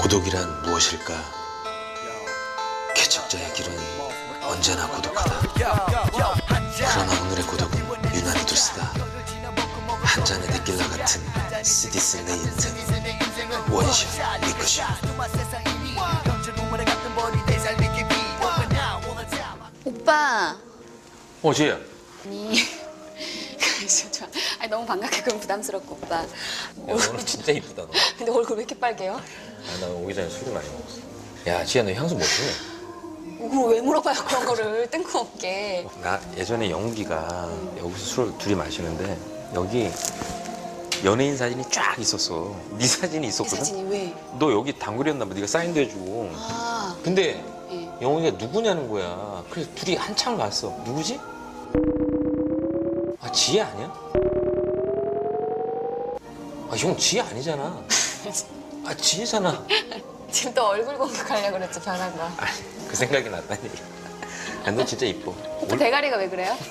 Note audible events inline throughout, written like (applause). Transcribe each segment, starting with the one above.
고독이란 무엇일까? 개척자의 길은 언제나 고독하다. 그러나 오늘의 고독은 유난히도 쓰다. 한 잔의 데킬라 같은 쓰디스 내 인생. 원샷, 리크샷. 오빠 어, 지혜야. 아니 저, 저, 아니 너무 반갑게 그럼 부담스럽고 오빠 오늘 진짜 이쁘다, 너. (laughs) 근데 얼굴 왜 이렇게 빨개요? 아, 나 오기 전에 술을 많이 먹었어. 야, 지혜야, 너 향수 뭐 쓰니? 그걸 왜 물어봐요 그런 거를 (laughs) 뜬금없게 나 예전에 영욱이가 여기서 술을 둘이 마시는데 여기 연예인 사진이 쫙 있었어. 네 사진이 이 있었거든. 사진이 왜? 너 여기 단골이었나 봐. 네가 사인도 해주고. 아 근데 예. 영웅이가 누구냐는 거야. 그래서 둘이 한참 봤어. 누구지? 아 지혜 아니야? 아 형 지혜 아니잖아. (laughs) 아 지혜잖아. 지금 또 얼굴 공격하려고 그랬죠 변한 거 아니 그 생각이 났다니. 아, 너 진짜 이뻐. 오빠 대가리가 왜 그래요? (laughs)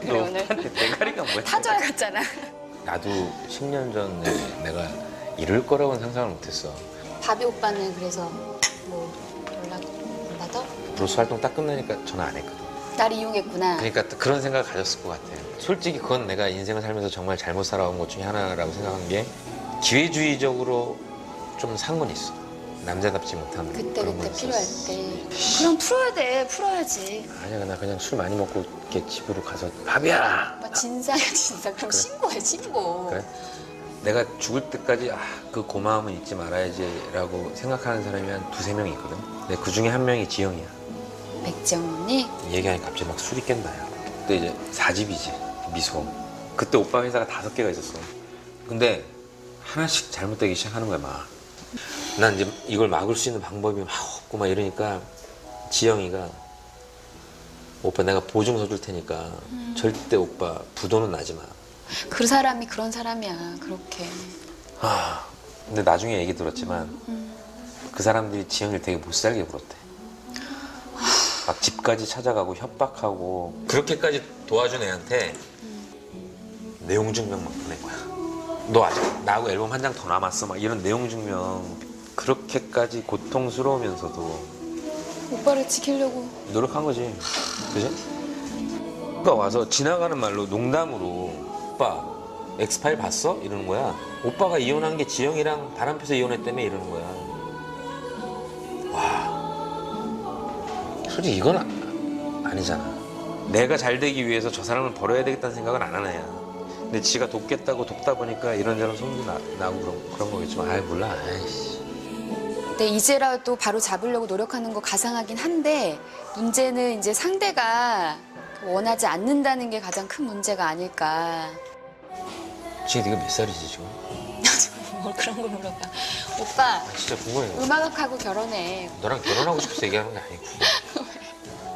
그래 너 오늘 대가리가 뭐야? 타조야 같잖아 나도 10년 전에 내가 이럴 거라고는 상상을 못했어. 바비 오빠는 그래서 뭐 연락 안 받아? 브로스 활동 딱 끝나니까 전화 안 했거든. 날 이용했구나 그러니까 또 그런 생각을 가졌을 것 같아. 솔직히 그건 내가 인생을 살면서 정말 잘못 살아온 것 중에 하나라고 생각한 게 기회주의적으로 좀 산 건 있어. 남자답지 못한 그때 그런 그때 건 필요할 있었어. 때 그럼 풀어야 돼 풀어야지 아니야, 나 그냥 술 많이 먹고 이렇게 집으로 가서 밥이야. 오빠 진상이야 진상 그럼 신고해 신고 그래? 내가 죽을 때까지 아, 그 고마움은 잊지 말아야지라고 생각하는 사람이 한 두세 명 있거든. 근데 그 중에 한 명이 지영이야. 언니 얘기하니까 갑자기 막 술이 깬다. 야. 그때 이제 사집이지 미소. 그때 오빠 회사가 다섯 개가 있었어. 근데 하나씩 잘못되기 시작하는 거야 막. 난 이제 이걸 막을 수 있는 방법이 막 없고 막 이러니까 지영이가 오빠 내가 보증서 줄 테니까 절대 오빠 부도는 나지 마. 그 사람이 그런 사람이야 그렇게 아, 근데 나중에 얘기 들었지만 그 사람들이 지영이를 되게 못 살게 굴었대. 막 집까지 찾아가고 협박하고 그렇게까지 도와준 애한테 내용 증명 막 보낸 거야. 너 아직 나하고 앨범 한 장 더 남았어. 막 이런 내용 증명 그렇게까지 고통스러우면서도 오빠를 지키려고 노력한 거지. 그지? 오빠 와서 지나가는 말로 농담으로 오빠 엑스파일 봤어? 이러는 거야. 오빠가 이혼한 게 지영이랑 바람 펴서 이혼했다며 이러는 거야. 솔직히 이건 아, 아니잖아. 내가 잘 되기 위해서 저 사람을 버려야 되겠다는 생각은 안 하는 애야. 근데 지가 돕겠다고 돕다 보니까 이런저런 소문도 나, 나고 그런, 그런 거겠지만 아이 몰라. 아이씨. 근데 이제라도 바로 잡으려고 노력하는 거 가상하긴 한데 문제는 이제 상대가 원하지 않는다는 게 가장 큰 문제가 아닐까 지금 네가 몇 살이지 지금? (laughs) 뭘 그런 걸 물어봐 오빠 아, 진짜 궁금해. 음악학하고 결혼해 너랑 결혼하고 싶어서 얘기하는 게 아니고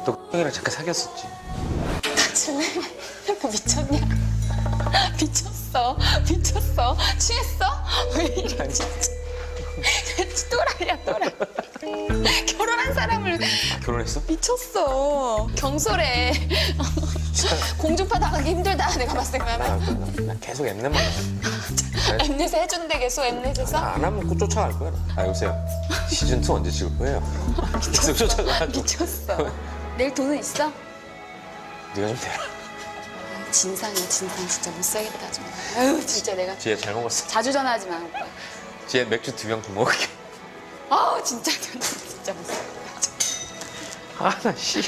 너 형이랑 잠깐 사귀었었지? 정말 미쳤냐? 미쳤어. 미쳤어. 취했어? 왜 이래 진짜 또라이야 또라이. 결혼한 사람을 결혼했어? 미쳤어. 경솔해. 공중파 당하기 힘들다. 내가 봤을 때 나, 나, 나 계속 엠넷만 나. 엠넷에 해준대 계속 엠넷에서? 안 하면 꼭 쫓아갈 거야. 나. 아 여보세요. 시즌 2 언제 찍을 거예요? 계속 쫓아가가지고. 미쳤어 내일 돈은 있어? 네가 좀 대라. 진상이야 진상. 진짜 못 살겠다 정말. 아유 진짜 내가 지혜 잘 먹었어. 자주 전화하지 마 오빠. 지혜 맥주 두 병 더 먹을게. 아우 진짜 진짜 못 살겠다. 아나 씨